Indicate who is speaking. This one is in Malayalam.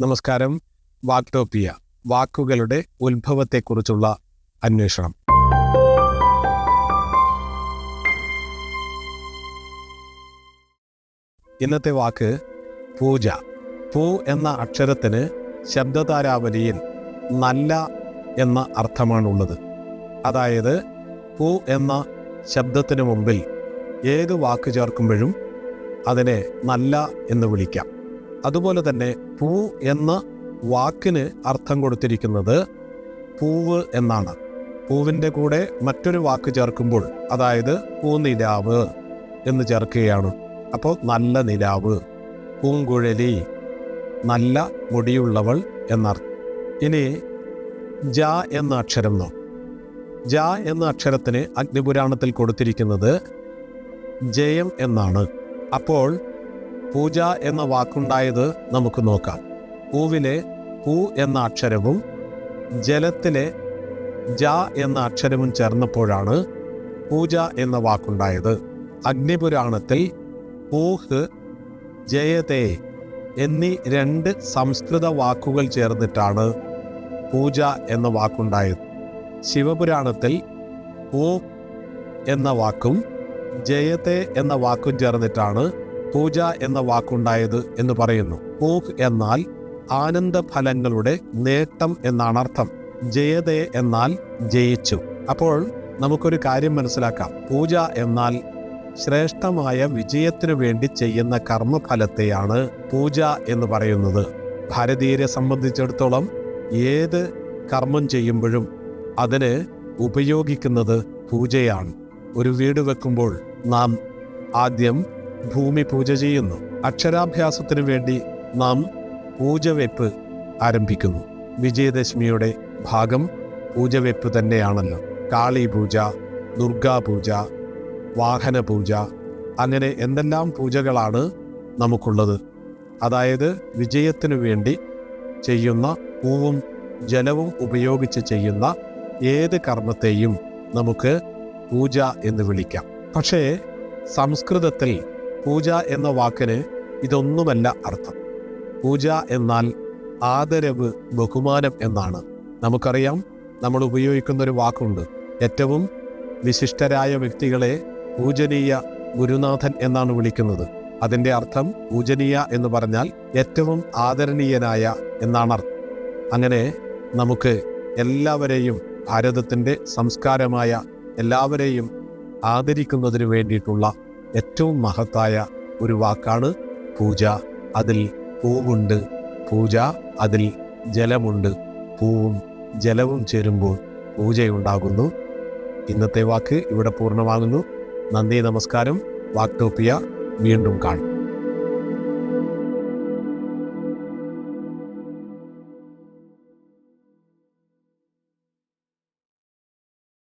Speaker 1: നമസ്കാരം. വാക്ടോപ്പിയ വാക്കുകളുടെ ഉത്ഭവത്തെക്കുറിച്ചുള്ള അന്വേഷണം. ഇന്നത്തെ വാക്ക് പൂജ. പൂ എന്ന അക്ഷരത്തിന് ശബ്ദതാരാവലിയിൽ നല്ല എന്ന അർത്ഥമാണുള്ളത്. അതായത് പൂ എന്ന ശബ്ദത്തിന് മുമ്പിൽ ഏത് വാക്ക് ചേർക്കുമ്പോഴും അതിനെ നല്ല എന്ന് വിളിക്കാം. അതുപോലെ തന്നെ പൂ എന്ന വാക്കിന് അർത്ഥം കൊടുത്തിരിക്കുന്നത് പൂവ് എന്നാണ്. പൂവിന്റെ കൂടെ മറ്റൊരു വാക്ക് ചേർക്കുമ്പോൾ അതായത് പൂനിലാവ് എന്ന് ചേർക്കുകയാണ്. അപ്പോൾ നല്ല നിലാവ് പൂങ്കുഴലി നല്ല മുടിയുള്ളവൾ എന്നർത്ഥം. ഇനി ജ എന്ന അക്ഷരം നോ ജ എന്ന അക്ഷരത്തിന് അഗ്നിപുരാണത്തിൽ കൊടുത്തിരിക്കുന്നത് ജയം എന്നാണ്. അപ്പോൾ പൂജ എന്ന വാക്കുണ്ടായത് നമുക്ക് നോക്കാം. പൂവിലെ പൂ എന്ന അക്ഷരവും ജലത്തിലെ ജ എന്ന അക്ഷരവും ചേർന്നപ്പോഴാണ് പൂജ എന്ന വാക്കുണ്ടായത്. അഗ്നിപുരാണത്തിൽ പൂഹ് ജയതേ എന്നീ രണ്ട് സംസ്കൃത വാക്കുകൾ ചേർന്നിട്ടാണ് പൂജ എന്ന വാക്കുണ്ടായത്. ശിവപുരാണത്തിൽ ഓ എന്ന വാക്കും ജയത്തെ എന്ന വാക്കും ചേർന്നിട്ടാണ് പൂജ എന്ന വാക്കുണ്ടായത് എന്ന് പറയുന്നു. പൂഹ് എന്നാൽ ആനന്ദ ഫലങ്ങളുടെ നേട്ടം എന്നാണ് അർത്ഥം. ജയതേ എന്നാൽ ജയിച്ചു. അപ്പോൾ നമുക്കൊരു കാര്യം മനസ്സിലാക്കാം. പൂജ എന്നാൽ ശ്രേഷ്ഠമായ വിജയത്തിനു വേണ്ടി ചെയ്യുന്ന കർമ്മഫലത്തെയാണ് പൂജ എന്ന് പറയുന്നത്. ഭാരതീയരെ സംബന്ധിച്ചിടത്തോളം ഏത് കർമ്മം ചെയ്യുമ്പോഴും അതിന് ഉപയോഗിക്കുന്നത് പൂജയാണ്. ഒരു വീട് വെക്കുമ്പോൾ നാം ആദ്യം ഭൂമി പൂജ ചെയ്യുന്നു. അക്ഷരാഭ്യാസത്തിനു വേണ്ടി നാം പൂജവെപ്പ് ആരംഭിക്കുന്നു. വിജയദശമിയുടെ ഭാഗം പൂജവെപ്പ് തന്നെയാണല്ലോ. കാളി പൂജ ദുർഗാ പൂജ വാഹന പൂജ അങ്ങനെ എന്തെല്ലാം പൂജകളാണ് നമുക്കുള്ളത്. അതായത് വിജയത്തിനു വേണ്ടി ചെയ്യുന്ന പൂവും ജലവും ഉപയോഗിച്ച് ചെയ്യുന്ന ഏത് കർമ്മത്തെയും നമുക്ക് പൂജ എന്ന് വിളിക്കാം. പക്ഷേ സംസ്കൃതത്തിൽ പൂജ എന്ന വാക്കിന് ഇതൊന്നുമല്ല അർത്ഥം. പൂജ എന്നാൽ ആദരവ് ബഹുമാനം എന്നാണ്. നമുക്കറിയാം നമ്മൾ ഉപയോഗിക്കുന്ന ഒരു വാക്കുണ്ട്. ഏറ്റവും വിശിഷ്ടരായ വ്യക്തികളെ പൂജനീയ ഗുരുനാഥൻ എന്നാണ് വിളിക്കുന്നത്. അതിന്റെ അർത്ഥം പൂജനീയ എന്ന് പറഞ്ഞാൽ ഏറ്റവും ആദരണീയനായ എന്നാണ് അർത്ഥം. അങ്ങനെ നമുക്ക് എല്ലാവരെയും ഭാരതത്തിന്റെ സംസ്കാരമായ എല്ലാവരെയും ആദരിക്കുന്നതിന് വേണ്ടിയിട്ടുള്ള ഏറ്റവും മഹത്തായ ഒരു വാക്കാണ് പൂജ. അതിൽ പൂവുണ്ട് പൂജ. അതിൽ ജലമുണ്ട് പൂവും ജലവും ചേരുമ്പോൾ പൂജയുണ്ടാകുന്നു. ഇന്നത്തെ വാക്ക് ഇവിടെ പൂർണമാകുന്നു. നന്ദി നമസ്കാരം. വാക്ടോപ്പിയ വീണ്ടും കാണും.